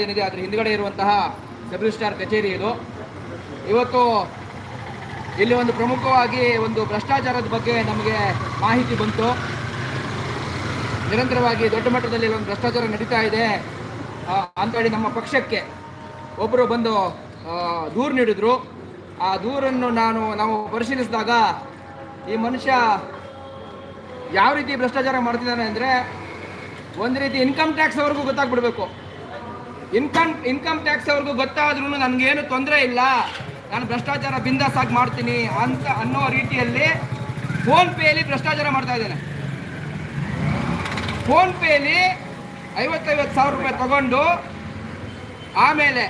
ಏನಿದೆ ಅದ್ರ ಹಿಂದ್ಗಡೆ ಇರುವಂತಹ ಡಬ್ಲ್ಯೂ ಸ್ಟಾರ್ ಕಚೇರಿ ಇದು. ಇವತ್ತು ಇಲ್ಲಿ ಒಂದು ಪ್ರಮುಖವಾಗಿ ಒಂದು ಭ್ರಷ್ಟಾಚಾರದ ಬಗ್ಗೆ ನಮಗೆ ಮಾಹಿತಿ ಬಂತು. ನಿರಂತರವಾಗಿ ದೊಡ್ಡ ಮಟ್ಟದಲ್ಲಿ ಒಂದು ಭ್ರಷ್ಟಾಚಾರ ನಡೀತಾ ಇದೆ. ಅಂತ ಹೇಳಿ ನಮ್ಮ ಪಕ್ಷಕ್ಕೆ ಒಬ್ಬರು ಬಂದು ದೂರು ನೀಡಿದ್ರು. ಆ ದೂರನ್ನು ನಾನು, ನಾವು ಪರಿಶೀಲಿಸಿದಾಗ ಈ ಮನುಷ್ಯ ಯಾವ ರೀತಿ ಭ್ರಷ್ಟಾಚಾರ ಮಾಡ್ತಿದ್ದಾನೆ ಅಂದರೆ ಒಂದು ರೀತಿ ಇನ್ಕಮ್ ಟ್ಯಾಕ್ಸ್ ಅವ್ರಿಗೂ ಗೊತ್ತಾಗ್ಬಿಡ್ಬೇಕು. ಇನ್ಕಮ್ ಇನ್ಕಮ್ ಟ್ಯಾಕ್ಸ್ ಅವ್ರಿಗೂ ಗೊತ್ತಾದ್ರೂ ನನಗೇನು ತೊಂದರೆ ಇಲ್ಲ. ನಾನು ಭ್ರಷ್ಟಾಚಾರ ಬಿಂದಾಸಾಗಿ ಮಾಡ್ತೀನಿ ಅಂತ ಅನ್ನೋ ರೀತಿಯಲ್ಲಿ ಫೋನ್ ಪೇಲಿ ಭ್ರಷ್ಟಾಚಾರ ಮಾಡ್ತಾ ಇದ್ದೇನೆ. ಫೋನ್ ಪೇಲಿ ಐವತ್ತೈವತ್ತು ಸಾವಿರ ರೂಪಾಯಿ ತಗೊಂಡು ಆಮೇಲೆ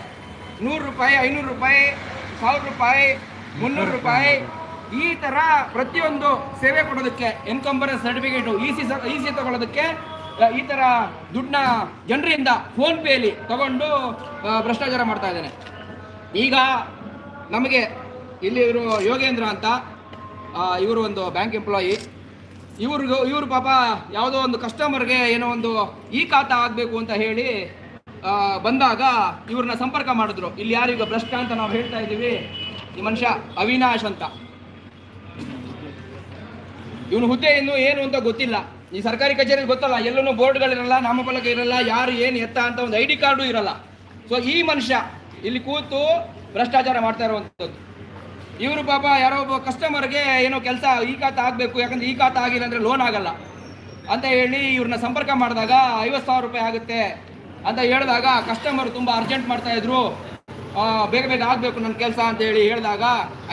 ನೂರು ರೂಪಾಯಿ, ಐನೂರು ರೂಪಾಯಿ, ಸಾವಿರ ರೂಪಾಯಿ, ಮುನ್ನೂರು ರೂಪಾಯಿ ಈ ಥರ ಪ್ರತಿಯೊಂದು ಸೇವೆ ಕೊಡೋದಕ್ಕೆ encumbrance certificate E C E C ತಗೊಳ್ಳೋದಕ್ಕೆ ಈ ಥರ ದುಡ್ಡನ್ನ ಜನರಿಂದ ಫೋನ್ ಪೇಲಿ ತಗೊಂಡು ಭ್ರಷ್ಟಾಚಾರ ಮಾಡ್ತಾ ಇದ್ದಾನೆ. ಈಗ ನಮಗೆ ಇಲ್ಲಿ ಇವರು ಯೋಗೇಂದ್ರ ಅಂತ ಇವರು ಒಂದು ಬ್ಯಾಂಕ್ ಎಂಪ್ಲಾಯಿ ಇವ್ರಿಗೂ, ಇವರು ಪಾಪ ಯಾವುದೋ ಒಂದು ಕಸ್ಟಮರ್ಗೆ ಏನೋ ಒಂದು ಈ ಖಾತಾ ಆಗಬೇಕು ಅಂತ ಹೇಳಿ ಬಂದಾಗ ಇವ್ರನ್ನ ಸಂಪರ್ಕ ಮಾಡಿದ್ರು. ಇಲ್ಲಿ ಯಾರೀಗ ಭ್ರಷ್ಟ ಅಂತ ನಾವು ಹೇಳ್ತಾ ಇದ್ದೀವಿ. ಈ ಮನುಷ್ಯ ಅವಿನಾಶ್ ಅಂತ. ಇವನು ಹುದ್ದೆ ಇನ್ನು ಏನು ಅಂತ ಗೊತ್ತಿಲ್ಲ. ಈ ಸರ್ಕಾರಿ ಕಚೇರಿ ಗೊತ್ತಲ್ಲ ಎಲ್ಲೂ ಬೋರ್ಡ್ಗಳಿರಲ್ಲ, ನಾಮಫಲಕ ಇರಲ್ಲ, ಯಾರು ಏನು ಎತ್ತ ಅಂತ ಒಂದು ಐ ಡಿ ಕಾರ್ಡು ಇರಲ್ಲ. ಸೊ ಈ ಮನುಷ್ಯ ಇಲ್ಲಿ ಕೂತು ಭ್ರಷ್ಟಾಚಾರ ಮಾಡ್ತಾ ಇರುವಂಥದ್ದು. ಇವರು ಪಾಪ ಯಾರೋ ಒಬ್ಬ ಕಸ್ಟಮರ್ಗೆ ಏನೋ ಕೆಲಸ ಈ ಖಾತ ಆಗಬೇಕು, ಯಾಕಂದ್ರೆ ಈ ಖಾತ ಆಗಿಲ್ಲ ಅಂದರೆ ಲೋನ್ ಆಗಲ್ಲ ಅಂತ ಹೇಳಿ ಇವ್ರನ್ನ ಸಂಪರ್ಕ ಮಾಡಿದಾಗ ಐವತ್ತು ಸಾವಿರ ರೂಪಾಯಿ ಆಗುತ್ತೆ ಅಂತ ಹೇಳಿದಾಗ ಕಸ್ಟಮರ್ ತುಂಬ ಅರ್ಜೆಂಟ್ ಮಾಡ್ತಾ ಇದ್ರು. ಬೇಗ ಬೇಗ ಆಗಬೇಕು ನನ್ನ ಕೆಲಸ ಅಂತ ಹೇಳಿ ಹೇಳಿದಾಗ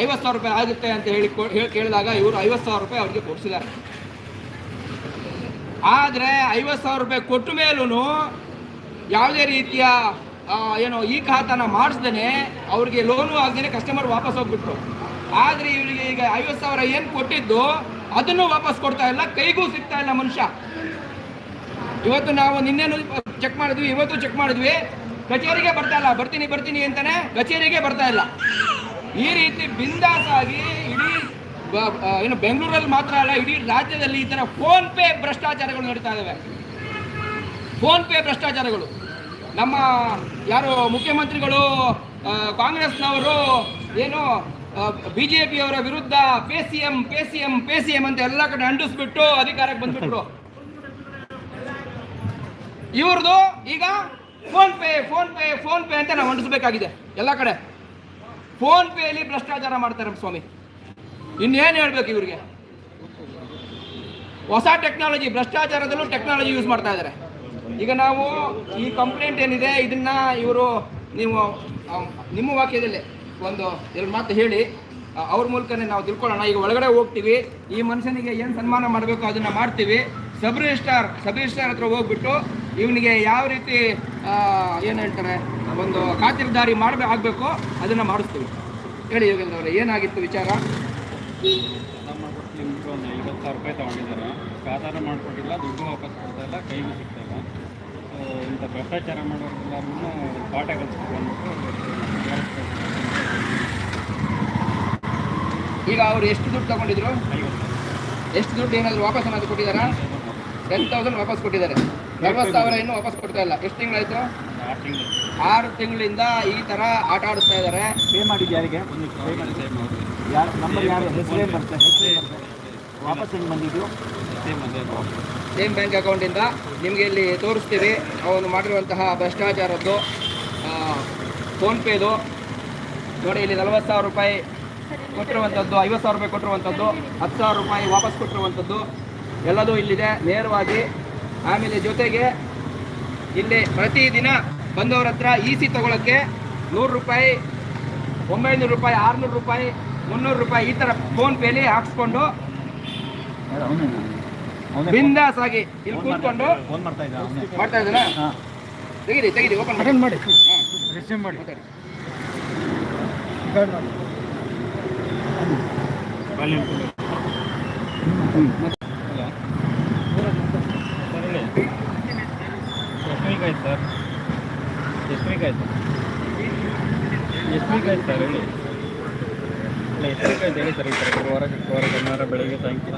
ಐವತ್ತು ಸಾವಿರ ರೂಪಾಯಿ ಆಗುತ್ತೆ ಅಂತ ಹೇಳಿ ಕೇಳಿದಾಗ ಇವರು ಐವತ್ತು ಸಾವಿರ ರೂಪಾಯಿ ಅವ್ರಿಗೆ ಕೊಡಿಸಿದ್ದಾರೆ. ಆದರೆ ಐವತ್ತು ಸಾವಿರ ರೂಪಾಯಿ ಕೊಟ್ಟ ಮೇಲೂ ಯಾವುದೇ ರೀತಿಯ ಏನೋ ಈ ಖಾತಾನ ಮಾಡಿಸ್ದೇನೆ ಅವ್ರಿಗೆ ಲೋನು ಆಗದೇನೆ ಕಸ್ಟಮರ್ ವಾಪಸ್ ಹೋಗ್ಬಿಟ್ರು. ಆದರೆ ಇವರಿಗೆ ಈಗ ಐವತ್ತು ಸಾವಿರ ಏನು ಕೊಟ್ಟಿದ್ದು ಅದನ್ನು ವಾಪಸ್ ಕೊಡ್ತಾ ಇಲ್ಲ, ಕೈಗೂ ಸಿಗ್ತಾ ಇಲ್ಲ ಮನುಷ್ಯ. ಇವತ್ತು ನಾವು ನಿನ್ನೇನು ಚೆಕ್ ಮಾಡಿದ್ವಿ, ಇವತ್ತು ಚೆಕ್ ಮಾಡಿದ್ವಿ. ಕಚೇರಿಗೆ ಬರ್ತಾ ಇಲ್ಲ, ಬರ್ತೀನಿ ಬರ್ತೀನಿ ಅಂತಾನೆ ಕಚೇರಿಗೆ ಬರ್ತಾ ಇಲ್ಲ. ಈ ರೀತಿ ಬಿಂದಾಸಾಗಿ ಇಡೀ ಏನು ಬೆಂಗಳೂರಲ್ಲಿ ಮಾತ್ರ ಅಲ್ಲ, ಇಡೀ ರಾಜ್ಯದಲ್ಲಿ ಈ ಥರ ಫೋನ್ ಪೇ ಭ್ರಷ್ಟಾಚಾರಗಳು ನಡೀತಾ ಇದಾವೆ. ಫೋನ್ ಪೇ ಭ್ರಷ್ಟಾಚಾರಗಳು. ನಮ್ಮ ಯಾರು ಮುಖ್ಯಮಂತ್ರಿಗಳು ಕಾಂಗ್ರೆಸ್ನವರು, ಏನು ಬಿ ಜೆ ಪಿಯವರ ವಿರುದ್ಧ pay C M, pay C M, pay C M ಅಂತ ಎಲ್ಲ ಕಡೆ ಅಂಡಿಸ್ಬಿಟ್ಟು ಅಧಿಕಾರಕ್ಕೆ ಬಂದ್ಬಿಟ್ರು. ಇವ್ರದ್ದು ಈಗ PhonePe PhonePe PhonePe ಅಂತ ನಾವು ಅಂಟಿಸ್ಬೇಕಾಗಿದೆ ಎಲ್ಲ ಕಡೆ. ಫೋನ್ ಪೇಲಿ ಭ್ರಷ್ಟಾಚಾರ ಮಾಡ್ತಾರೆ ಸ್ವಾಮಿ. ಇನ್ನೇನು ಹೇಳ್ಬೇಕು ಇವರಿಗೆ? ಹೊಸ ಟೆಕ್ನಾಲಜಿ ಭ್ರಷ್ಟಾಚಾರದಲ್ಲೂ ಟೆಕ್ನಾಲಜಿ ಯೂಸ್ ಮಾಡ್ತಾ ಇದ್ದಾರೆ ಈಗ ನಾವು ಈ ಕಂಪ್ಲೇಂಟ್ ಏನಿದೆ, ಇದನ್ನ ಇವರು ನೀವು ನಿಮ್ಮ ವಾಕ್ಯದಲ್ಲಿ ಒಂದು ಎರಡು ಮಾತು ಹೇಳಿ ಅವ್ರ ಮೂಲಕನೇ ನಾವು ತಿಳ್ಕೊಳ್ಳೋಣ. ಈಗ ಒಳಗಡೆ ಹೋಗ್ತೀವಿ, ಈ ಮನುಷ್ಯನಿಗೆ ಏನು ಸನ್ಮಾನ ಮಾಡಬೇಕು ಅದನ್ನ ಮಾಡ್ತೀವಿ. ಸಬ್ ರಿಜಿಸ್ಟಾರ್ ಸಬ್ ರಿಜಿಸ್ಟಾರ್ ಹತ್ರ ಹೋಗ್ಬಿಟ್ಟು ಇವನಿಗೆ ಯಾವ ರೀತಿ ಏನು ಹೇಳ್ತಾರೆ, ಒಂದು ಖಾತಿರ್ದಾರಿ ಮಾಡಬೇಕು ಆಗಬೇಕು, ಅದನ್ನು ಮಾಡಿಸ್ತೀವಿ. ಹೇಳಿ ಯೋಗೇಂದ್ರ ಅವರೇ, ಏನಾಗಿತ್ತು ವಿಚಾರ? ನಮ್ಮ ನಿಮ್ಗೆ ಒಂದು ಐವತ್ತು ಸಾವಿರ ರೂಪಾಯಿ ತೊಗೊಂಡಿದ್ದಾರೆ. ಖಾತಾನ ಮಾಡಿಕೊಟ್ಟಿಲ್ಲ ದುಡ್ಡು ವಾಪಸ್ ಕೊಡ್ತಾಯಿಲ್ಲ ಕೈಗೂ ಸಿಗ್ತಾ ಇಲ್ಲ. ಸೊ, ಇಂಥ ಭ್ರಷ್ಟಾಚಾರ ಮಾಡೋರೆಲ್ಲರೂ ಪಾಠ ಕಲಿಸ್ಬೇಕು ಅಂದ್ಬಿಟ್ಟು ಈಗ ಅವ್ರು ಎಷ್ಟು ದುಡ್ಡು ತಗೊಂಡಿದ್ರು? ಎಷ್ಟು ದುಡ್ಡು ಏನಾದರೂ ವಾಪಸ್ ಏನಾದ್ರು ಕೊಟ್ಟಿದ್ದಾರಾ? ಟೆನ್ ತೌಸಂಡ್ ವಾಪಸ್ ಕೊಟ್ಟಿದ್ದಾರೆ. ನಲ್ವತ್ತು ಸಾವಿರ ಇನ್ನೂ ವಾಪಸ್ ಕೊಡ್ತಾ ಇಲ್ಲ. ಎಷ್ಟು ತಿಂಗಳಾಯ್ತು? ಆರು ತಿಂಗಳು. ಆರು ತಿಂಗಳಿಂದ ಈ ತರ ಆಟ ಆಡಿಸ್ತಾ ಇದ್ದಾರೆ. ಪೇ ಮಾಡಿದ್ದು ಯಾರಿಗೆ ಪೇ ಮಾಡಿ. ಯಾರು ನಂಬರ್ ಯಾರು? ಹೆಸರೇ ಬರ್ತದೆ. ಹೆಸರೇ ಬರ್ತದೆ. ವಾಪಸ್ ಹೆಂಗೆ ಬಂದಿದ್ದು? ಸೇಮ್ ಬ್ಯಾಂಕ್ ಅಕೌಂಟಿಂದ ನಿಮಗೆ ಇಲ್ಲಿ ತೋರಿಸ್ತೀವಿ. ಅವನು ಮಾಡಿರುವಂತಹ ಭ್ರಷ್ಟಾಚಾರದ್ದು ಫೋನ್ಪೇದು ನೋಡಿ ಇಲ್ಲಿ ನಲವತ್ತು ಸಾವಿರ ರೂಪಾಯಿ ಕೊಟ್ಟಿರುವಂಥದ್ದು ಐವತ್ತು ಸಾವಿರ ರೂಪಾಯಿ ಕೊಟ್ಟಿರುವಂಥದ್ದು ಹತ್ತು ಸಾವಿರ ರೂಪಾಯಿ ವಾಪಸ್ ಕೊಟ್ಟಿರುವಂಥದ್ದು. ಎಲ್ಲದೂ ಇಲ್ಲಿದೆ. ನೇರವಾಗಿ ಆಮೇಲೆ ಜೊತೆಗೆ ಇಲ್ಲಿ ಪ್ರತಿದಿನ ಬಂದವ್ರ ಹತ್ರ ಇ ಸಿ ತೊಗೊಳಕ್ಕೆ ನೂರು ರೂಪಾಯಿ ಒಂಬೈನೂರು ರೂಪಾಯಿ ಆರುನೂರು ರೂಪಾಯಿ ಮುನ್ನೂರು ರೂಪಾಯಿ ಈ ಥರ ಫೋನ್ ಪೇಲಿ ಹಾಕ್ಸ್ಕೊಂಡು ಬಿಂದಾಸ್ ಆಗಿ ಇಲ್ಲಿ ಕೂತ್ಕೊಂಡು ಫೋನ್ ಮಾಡ್ತಾ ಇದ್ದಾನ ಹಾಂ. ತೆಗಿರಿ ತೆಗೀರಿ ಓಪನ್ ಮಾಡಿ. ಅಟೆಂಡ್ ಮಾಡಿ. ಹಾಂ, ರಿಸೀವ್ ಮಾಡಿ. ಎಷ್ಟು ವೀಕ್ ಆಯ್ತು ಸರ್? ಎಷ್ಟು ವೀಕ್ ಆಯ್ತು ಎಷ್ಟು ವೀಕ್ ಆಯ್ತು ಸರ್ ಹೇಳಿ. ಇಲ್ಲ ಶನಿವಾರ ಬೆಳಗ್ಗೆ ಸಾಯಂಕಾಲ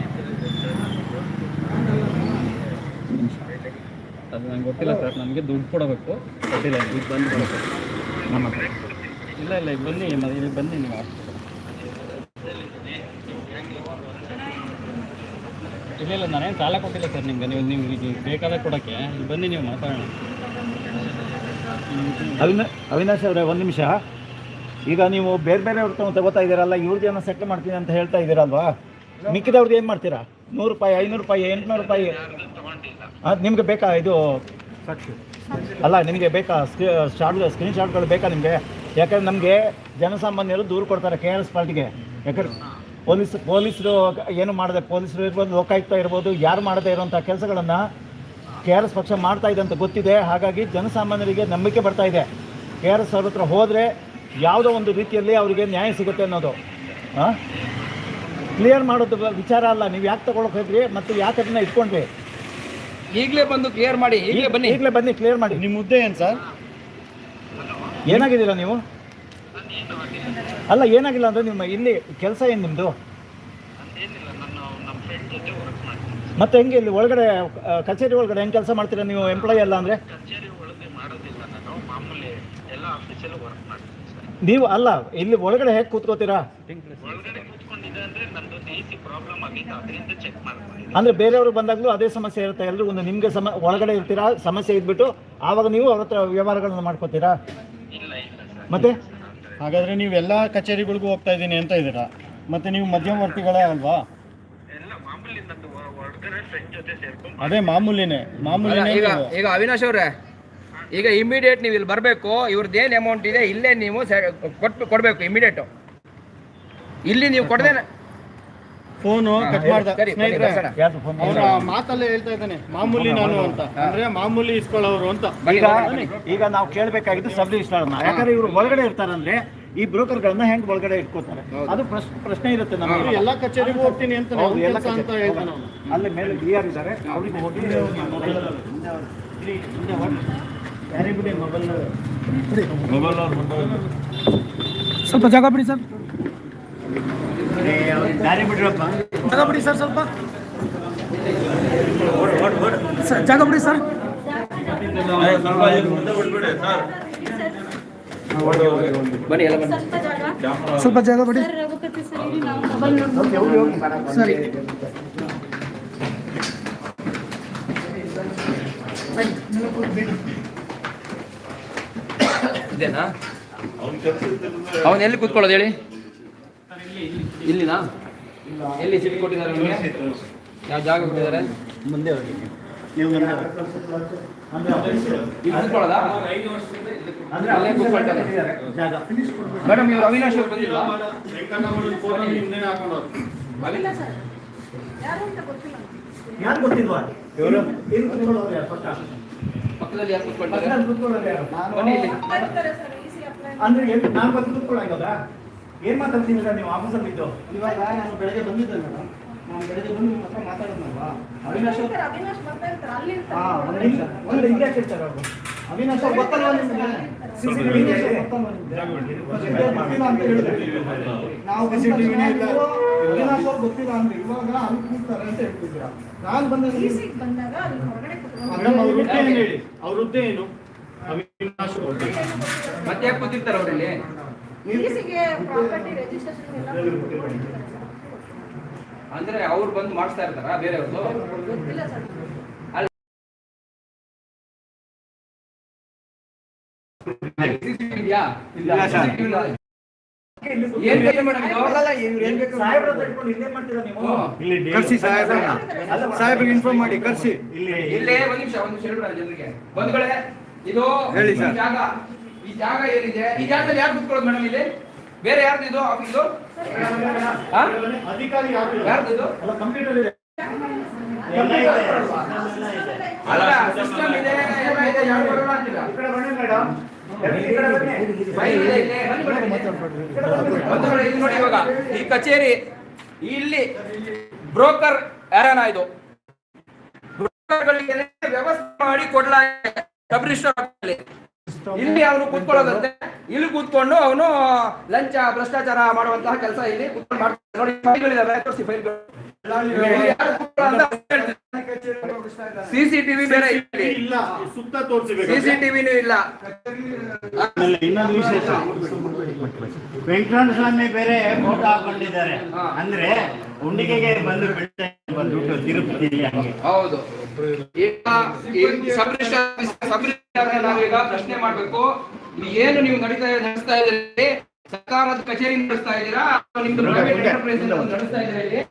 ಅದು ನಂಗೆ ಗೊತ್ತಿಲ್ಲ ಸರ್ ನನಗೆ ದುಡ್ಡು ಕೊಡಬೇಕು ಗೊತ್ತಿಲ್ಲ ದುಡ್ಡು ಬಂದು ಕೊಡಬೇಕು ನಮ್ಮ ಹತ್ರ ಇಲ್ಲ ಇಲ್ಲ ಈಗ ಬನ್ನಿ ಮ- ಇಲ್ಲಿ ಬನ್ನಿ ನೀವು ಇಲ್ಲ ಇಲ್ಲ ನಾನೇನು ಸಾಲ ಕೊಟ್ಟಿಲ್ಲ ಸರ್ ನಿಮ್ಗೆ ನೀವು ನಿಮ್ಗೆ ಬೇಕಾದ ಕೊಡೋಕ್ಕೆ ಇಲ್ಲಿ ಬನ್ನಿ ನೀವು ಮಾತಾಡೋಣ ಅವಿನ ಅವಿನಾಶ್ ಅವರೇ, ಒಂದು ನಿಮಿಷ. ಈಗ ನೀವು ಬೇರೆ ಬೇರೆ ಅವ್ರ ತಗೋತಾ ಇದ್ದೀರಲ್ಲ ಜನ ಸೆಟ್ಲ್ ಮಾಡ್ತೀನಿ ಅಂತ ಹೇಳ್ತಾ ಇದ್ದೀರಲ್ವಾ ಮಿಕ್ಕಿದವ್ರದ್ದು ಏನು ಮಾಡ್ತೀರಾ? ನೂರು ರೂಪಾಯಿ, ಐನೂರು ರೂಪಾಯಿ, ಎಂಟುನೂರು ರೂಪಾಯಿ. ಅದು ನಿಮ್ಗೆ ಬೇಕಾ ಇದು? ಅಲ್ಲ, ನಿಮಗೆ ಬೇಕಾ ಶಾರ್ಟ್ ಸ್ಕ್ರೀನ್ ಶಾಟ್ಗಳು ಬೇಕಾ ನಿಮಗೆ? ಯಾಕಂದ್ರೆ ನಮಗೆ ಜನಸಾಮಾನ್ಯರು ದೂರು ಕೊಡ್ತಾರೆ ಕೆ ಆರ್ ಎಸ್ ಪಾರ್ಟಿಗೆ ಯಾಕಂದ್ರೆ ಪೊಲೀಸ್ ಪೊಲೀಸರು ಏನು ಮಾಡದೆ, ಪೊಲೀಸರು ಇರ್ಬೋದು, ಲೋಕಾಯುಕ್ತ ಇರ್ಬೋದು, ಯಾರು ಮಾಡದೆ ಇರುವಂಥ ಕೆಲಸಗಳನ್ನು ಕೆ ಆರ್ ಎಸ್ ಪಕ್ಷ ಮಾಡ್ತಾ ಇದೆ ಅಂತ ಗೊತ್ತಿದೆ. ಹಾಗಾಗಿ ಜನಸಾಮಾನ್ಯರಿಗೆ ನಂಬಿಕೆ ಬರ್ತಾ ಇದೆ. ಕೆ ಆರ್ ಎಸ್ ಅವ್ರ ಹತ್ರ ಹೋದರೆ ಯಾವುದೋ ಒಂದು ರೀತಿಯಲ್ಲಿ ಅವರಿಗೆ ನ್ಯಾಯ ಸಿಗುತ್ತೆ ಅನ್ನೋದು. ಕ್ಲಿಯರ್ ಮಾಡೋದು ವಿಚಾರ ಅಲ್ಲ. ನೀವು ಯಾಕೆ ತಗೊಳಕ್ ಹೋದ್ರಿ ಮತ್ತು ಯಾಕೆ ಅದನ್ನ ಇಟ್ಕೊಂಡ್ರಿ? ಈಗಲೇ ಬಂದು ಕ್ಲಿಯರ್ ಮಾಡಿ ಈಗಲೇ ಬನ್ನಿ. ಈಗಲೇ ಬನ್ನಿ ಕ್ಲಿಯರ್ ಮಾಡಿ. ನಿಮ್ಮ ಮುದ್ದೆ ಏನು ಸರ್? ಏನಾಗಿದ್ದೀರಾ ನೀವು? ಅಲ್ಲ ಏನಾಗಿಲ್ಲ ಅಂದರೆ ನಿಮ್ಮ ಇಲ್ಲಿ ಕೆಲಸ ಏನು ನಿಮ್ಮದು ಮತ್ತೆ ಹೆಂಗೆ ಇಲ್ಲಿ ಒಳಗಡೆ ಕಚೇರಿ ಒಳಗಡೆ ಹೆಂಗೆ ಕೆಲಸ ಮಾಡ್ತೀರಾ ನೀವು ಎಂಪ್ಲಾಯಿ ಅಲ್ಲ ಅಂದರೆ? ನೀವು ಅಲ್ಲ ಇಲ್ಲಿ ಒಳಗಡೆ ಹೇಗೆ ಕೂತ್ಕೋತೀರಾ? ಅಂದ್ರೆ ಬೇರೆಯವರು ಬಂದಾಗ್ಲೂ ಅದೇ ಸಮಸ್ಯೆ ಇರುತ್ತೆ ಎಲ್ಲರೂ ಒಂದು ನಿಮ್ಗೆ ಸಮ ಒಳಗಡೆ ಇರ್ತೀರಾ ಸಮಸ್ಯೆ ಇದ್ಬಿಟ್ಟು ಆವಾಗ ನೀವು ಅವ್ರ ಹತ್ರ ವ್ಯವಹಾರಗಳನ್ನ ಮಾಡ್ಕೋತೀರಾ? ಮತ್ತೆ? ಹಾಗಾದ್ರೆ ನೀವು ಎಲ್ಲ ಕಚೇರಿಗಳಿಗೂ ಹೋಗ್ತಾ ಇದ್ದೀನಿ ಅಂತ ಇದ್ದೀರಾ? ಮತ್ತೆ ನೀವು ಮಧ್ಯವರ್ತಿಗಳೇ ಅಲ್ವಾ? ಅದೇ ಮಾಮೂಲಿನೇ ಮಾಮೂಲಿನೇ ಈಗ ಈಗ ಅವಿನಾಶ್ ಅವ್ರೆ ಈಗ ಇಮಿಡಿಯೇಟ್ ನೀವು ಇಲ್ಲಿ ಬರಬೇಕು ಇವ್ರದ್ದು ಏನು ಅಮೌಂಟ್ ಇದೆ ಇಲ್ಲೇ ನೀವು ಕೊಟ್ಟು ಕೊಡಬೇಕು ಇಮಿಡಿಯೇಟು ಇಲ್ಲಿ ನೀವು ಕೊಡದೆ ಫೋನು ಕಟ್ ಮಾಡ್ದ? ಅವರ ಮಾತಲ್ಲೇ ಹೇಳ್ತಾ ಇದ್ದಾನೆ ಮಾಮೂಲಿ ನಾನು ಅಂತ. ಅಂದ್ರೆ ಮಾಮೂಲಿ ಇಸ್ಕೊಳ್ಳೋರು ಅಂತ. ಈಗ ಈಗ ನಾವು ಕೇಳಬೇಕಾಗಿದ್ದು ಸಬ್ ರಿಜಿಸ್ಟ್ರಾರ್ನ ಯಾಕಂದ್ರೆ ಇವರು ಒಳಗಡೆ ಇರ್ತಾರಂದ್ರೆ ಈ ಬ್ರೋಕರ್ಗಳನ್ನ ಹೆಂಗ್ ಒಳಗಡೆ ಇಟ್ಕೋತಾರೆ? ಅದು ಪ್ರಶ್- ಪ್ರಶ್ನೆ ಇರುತ್ತೆ ನಮಗೆ. ಎಲ್ಲ ಕಚೇರಿಗೂ ಹೋಗ್ತೀನಿ ಅಂತ ಎಲ್ಲ ಅಂತ ಹೇಳ್ತಾನೆ ಅವನು. ಅಲ್ಲಿ ಮೇಲೆ ಬಿ ಆರ್ ಇದ್ದಾರೆ. ಅವ್ರಿಗೆ ಹೋಗಿ. ಮೊಬೈಲ್ ಯಾರೇ ಬಿಡಿ ಮೊಬೈಲ್ ಸ್ವಲ್ಪ ಜಾಗ ಬಿಡಿ ಸರ್. ಯಾರೇ ಬಿಡ್ರಪ್ಪ. ಜಾಗ ಬಿಡಿ ಸರ್ ಸ್ವಲ್ಪ. ಸರ್ ಜಾಗ ಬಿಡಿ ಸರ್. ಬನ್ನಿ ಎಲ್ಲ ಬನ್ನಿ. ಸ್ವಲ್ಪ ಜಾಗ ಸ್ವಲ್ಪ ಜಾಗ ಬಿಡಿ ಸರ್ ರಘುಪತಿ ಇದೇನಾ? ಅವನು ಎಲ್ಲಿ ಕೂತ್ಕೊಳ್ಳೋದು ಹೇಳಿ? ಇಲ್ಲಿನಾ? ಎಲ್ಲಿ ಸಿಟಿ ಕೊಟ್ಟಿದ್ದಾರೆ ನಿಮಗೆ ಯಾವ ಜಾಗ ಕೊಟ್ಟಿದ್ದಾರೆ? ಮುಂದೆ ಮೇಡಮ್ ಇವ್ರು ಅವಿನಾಶ್ ಅವ್ರು ಬಂದಿಲ್ಲ ಇಲ್ಲ ಸರ್. ಯಾರು ಅಂತ ಗೊತ್ತಿಲ್ಲ. ಯಾರು ಗೊತ್ತಿಲ್ವಾ? ಪಕ್ಕದಲ್ಲಿ ಯಾರು ಪಕ್ಕದಲ್ಲಿ ಯಾರು? ಸರ್ ಅಂದ್ರೆ ಎಲ್ಲಿ? ನಾನು ಬಂದು ಕೂತ್ಕೊಳ್ಳಂಗಲ್ಲ ಏನ್ ಮಾತಾಡ್ತೀನಿ ನೀವು? ಆಫೀಸಲ್ಲಿ ಇದ್ದು ಇವಾಗ ನಾನು ಬೆಳಗ್ಗೆ ಬಂದಿದ್ದೆ ಮೇಡಮ್. ನಾನು ಬೆಳಗ್ಗೆ ಬಂದು ನಿಮ್ಮ ಹತ್ರ ಮಾತಾಡೋಣಲ್ವಾ ಅವಿನಾಶ್ ಅವ್ರು- ಹಾ, ಒಂದು ನಿಮಿಷ. ಒಂದು ಹಿಂಗೆ ಹಾಕಿರ್ತಾರೆ ಅವ್ರು. ಅವಿನಾಶ್ ಅವ್ರು ಗೊತ್ತಲ್ವಾ ನಿಮ್ಗೆ? CCTV ಇದೆ, ಗೊತ್ತಲ್ವಾ ನಿಮ್ಗೆ? ಗೊತ್ತಿಲ್ಲ ಅಂತ ಹೇಳಿದ್ರು. ನಾವು CCTV ನೇ ಇಲ್ಲ. ಅವಿನಾಶ್ ಅವ್ರು ಗೊತ್ತಿಲ್ಲ ಅಂದ್ರೆ ಇವಾಗ ಅಲ್ಲಿ ಅಂತ ನಾನು ಬಂದಾಗ ಅಲ್ಲಿ ಹೊರಗಡೆ ಕುತ್ಕೊಂಡು ಮೇಡಮ್ ಅವ್ರ ಹುದ್ದೆ ಏನು ಹೇಳಿ? ಅವ್ರ ಹುದ್ದೆ ಏನು? ಅವಿನಾಶ್ ಹುದ್ದೆ. ಮತ್ತೆ ಯಾಕೆ ಕೂತಿರ್ತಾರೆ ಅವರಲ್ಲಿ ಈಸಿಗೆ ಪ್ರಾಪರ್ಟಿ ರಿಜಿಸ್ಟ್ರೇಷನ್ ಎಲ್ಲ ಕೊಡ್ತಾರೆ ಅಂದ್ರೆ ಅವ್ರು ಬಂದು ಮಾಡಿಸ್ತಾ ಇರ್ತಾರಾ ಬೇರೆಯವ್ರದ್ದು ಗೊತ್ತಿಲ್ಲ ಸರ್. ಇದೆಯಾ? ಇಲ್ಲ ಇಲ್ಲೇ. ಕರ್ಸಿ ಸಾಹೇಬ್ರಿಗೆ ಇನ್ಫಾರ್ಮ್ ಮಾಡಿ ಕರ್ಸಿ. ಇಲ್ಲೇ ಒಂದ್ ನಿಮಿಷ ಒಂದ್ ನಿಮಿಷ ಹೇಳ್ಬಿಡ ಜನರಿಗೆ. ಬಂದ್ಗಳೇ ಇದು ಹೇಳಿ ಜಾಗ ಈ ಜಾಗ ಏನಿದೆ? ಈ ಜಾಗದಲ್ಲಿ ಯಾರು ಕುತ್ಕೊಳ್ಳೋದು ಮೇಡಮ್ ಇಲ್ಲಿ? ಬೇರೆ ಯಾರ್ದು ಇದು ಇದು ಹಾ? ಅಧಿಕಾರಿ. ಯಾರ್ದು ಇದು? ಅಲ್ಲ ಕಂಪ್ಯೂಟರ್ ಇದೆ. ಅಲ್ಲ ಸಿಸ್ಟಮ್ ಇದೆ ಎಲ್ಲ ಇದೆ ಯಾರು ಬರೋಣ ಅಂತಿಲ್ಲ ಈ ಕಡೆ ಬನ್ನಿ ಮೇಡಮ್. ಇವಾಗ ಈ ಕಚೇರಿ ಇಲ್ಲಿ ಬ್ರೋಕರ್ ಯಾರನ ಇದು ಬ್ರೋಕರ್ಗಳಿಗೆ ವ್ಯವಸ್ಥೆ ಮಾಡಿ ಕೊಡ್ಲಾಗಿದೆ ಅಲ್ಲಿ. ಇಲ್ಲಿ ಅವನು ಕೂತ್ಕೊಳ್ಳೋದಂತೆ ಇಲ್ಲಿ ಕೂತ್ಕೊಂಡು ಅವನು ಲಂಚ ಭ್ರಷ್ಟಾಚಾರ ಮಾಡುವಂತಹ ಕೆಲಸ ಇಲ್ಲಿ ಕೂತ್ಕೊಂಡು ಮಾಡ್ತಾರೆ ನೋಡಿ ಫೈಲ್ಗಳಿದಾವೆ ಫೈಲ್ಗಳು ಸಿಸಿಟಿವಿ ಬೇರೆ ಇಲ್ಲಿ ಇಲ್ಲ ಸುತ್ತ ತೋರಿಸಬೇಕು. ಸಿಸಿಟಿವಿನೂ ಇಲ್ಲ. ಇನ್ನೊಂದು ವಿಶೇಷ. ವೆಂಕಟರಮಣ ಸ್ವಾಮಿ ಬೇರೆ ಫೋಟೋ ಹಾಕೊಂಡಿದ್ದಾರೆ. ಅಂದ್ರೆ ಉಂಡಿಗೆಗೆ ಬಂದು ಬಂದ್ಬಿಟ್ಟು ತಿರುಪತಿ ಹಂಗೆ. ಹೌದು. ಈಗ ಸಬ್ ನಾವೀಗ ಪ್ರಶ್ನೆ ಮಾಡ್ಬೇಕು. ಏನು ನೀವು ನಡೀತಾ ನಡೆಸ್ತಾ ಇದ್ದೀರಿ? ಸರ್ಕಾರದ ಕಚೇರಿ ನಡೆಸ್ತಾ ಇದ್ದೀರಾ? ನಿಮ್ದು ಪ್ರೈವೇಟ್ ಎಂಟರ್ಪ್ರೈಸ್ ನಡೆಸ್ತಾ ಇದ್ದೀರಾ ಇಲ್ಲಿ?